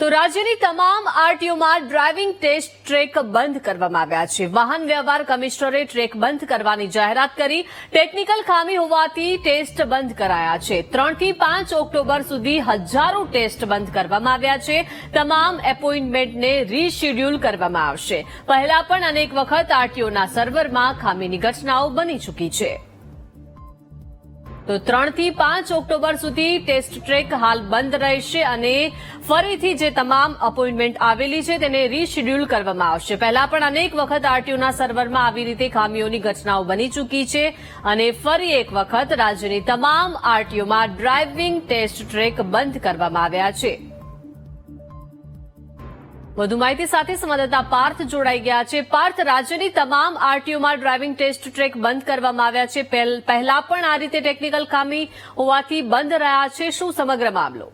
તો રાજ્યની તમામ આરટીઓમાં ડ્રાઇવિંગ ટેસ્ટ ટ્રેક બંધ કરવામાં આવ્યા છે. વાહન વ્યવહાર કમિશનરે ટ્રેક બંધ કરવાની જાહેરાત કરી. ટેકનિકલ ખામી હોવાથી ટેસ્ટ બંધ કરાયા છે. ત્રણથી પાંચ ઓક્ટોબર સુધી હજારો ટેસ્ટ બંધ કરવામાં આવ્યા છે. તમામ એપોઇન્ટમેન્ટને રીશેડ્યુલ કરવામાં આવશે. પહેલા પણ અનેક વખત આરટીઓના સર્વરમાં ખામીની ઘટનાઓ બની ચૂકી છે. તો ત્રણથી પાંચ ઓક્ટોબર સુધી ટેસ્ટ ટ્રેક હાલ બંધ રહેશે અને ફરીથી જે તમામ અપોઇન્ટમેન્ટ આવેલી છે તેને રીશેડ્યુલ કરવામાં આવશે. પહેલા પણ અનેક વખત આરટીઓના સર્વરમાં આવી રીતે ખામીઓની ઘટનાઓ બની ચૂકી છે અને ફરી એક વખત રાજ્યની તમામ આરટીઓમાં ડ્રાઇવિંગ ટેસ્ટ ટ્રેક બંધ કરવામાં આવ્યા છે. વધુ માહિતી સાથે સંવાદદાતા પાર્થ જોડાઈ ગયા છે. પાર્થ, રાજ્યની તમામ આરટીઓમાં ડ્રાઇવિંગ ટેસ્ટ ટ્રેક બંધ કરવામાં આવ્યા છે. પહેલ- પણ આ રીતે ટેકનિકલ ખામી હોવાથી બંધ રહ્યા છે. શું સમગ્ર મામલો?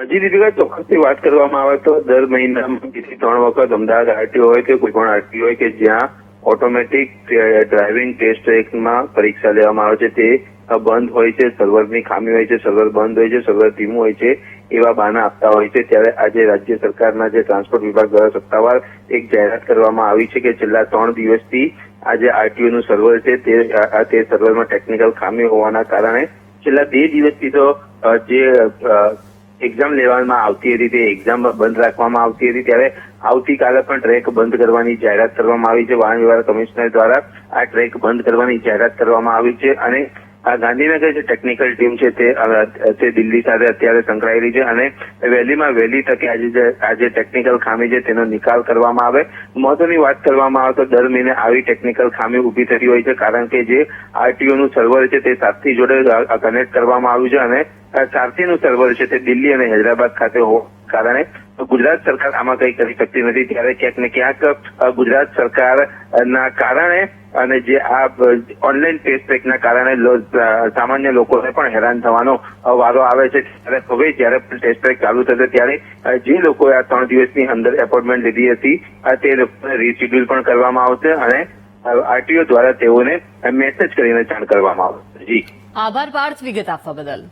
હજી દીપિકા ચોક્કસથી વાત કરવામાં આવે તો દર મહિનામાં બીજી ત્રણ વખત અમદાવાદ આરટીઓ હોય કે કોઈ પણ આરટીઓ હોય કે જ્યાં ઓટોમેટિક ડ્રાઇવિંગ ટેસ્ટ ટ્રેકમાં પરીક્ષા લેવામાં આવે છે. તે બંધ હોય છે, સર્વરની ખામી હોય છે, સર્વર બંધ હોય છે, સર્વર ધીમું હોય છે, એવા બાના આપતા હોય છે. ત્યારે આજે રાજ્ય સરકારના જે ટ્રાન્સપોર્ટ વિભાગ દ્વારા સત્તાવાર એક જાહેરાત કરવામાં આવી છે કે છેલ્લા ત્રણ દિવસથી આ જે આરટીઓ સર્વર છે, તે તે સર્વરમાં ટેકનિકલ ખામી હોવાના કારણે છેલ્લા બે દિવસથી તો જે એક્ઝામ લેવામાં આવતી હતી, તે એક્ઝામ બંધ રાખવામાં આવતી હતી. ત્યારે આવતીકાલે પણ ટ્રેક બંધ કરવાની જાહેરાત કરવામાં આવી છે. વાહન વ્યવહાર કમિશનર દ્વારા આ ટ્રેક બંધ કરવાની જાહેરાત કરવામાં આવી છે અને આ ગાંધીનગર જે ટેકનિકલ ટીમ છે તે તે દિલ્હી સાથે અત્યારે સંકળાયેલી છે અને વહેલીમાં વહેલી તકે આજે જે, આજે ટેકનિકલ ખામી છે તેનો નિકાલ કરવામાં આવે. મહત્વની વાત કરવામાં આવે તો દર મહિને આવી ટેકનિકલ ખામી ઊભી થતી હોય છે કારણ કે જે આરટીઓનું સર્વર છે તે સાતથી જોડે કનેક્ટ કરવામાં આવ્યું છે અને સારથી નું સર્વર છે તે દિલ્હી અને હૈદરાબાદ ખાતે હોવા કારણે ગુજરાત સરકાર આમાં કંઈ કરી શકતી નથી. ત્યારે ક્યાંક ને ક્યાંક ગુજરાત સરકારના કારણે અને જે આ ઓનલાઈન ટેસ્ટ પેકના કારણે સામાન્ય લોકોને પણ હેરાન થવાનો વારો આવે છે. ત્યારે હવે જ્યારે પણ ટેસ્ટ પેક ચાલુ થશે, ત્યારે જે લોકોએ આ ત્રણ દિવસની અંદર એપોઇન્ટમેન્ટ લીધી હતી તે લોકોને રીશેડ્યુલ પણ કરવામાં આવશે અને આરટીઓ દ્વારા તેઓને મેસેજ કરીને જાણ કરવામાં આવશે. જી. આભાર પાર્થ વિગત આપવા બદલ.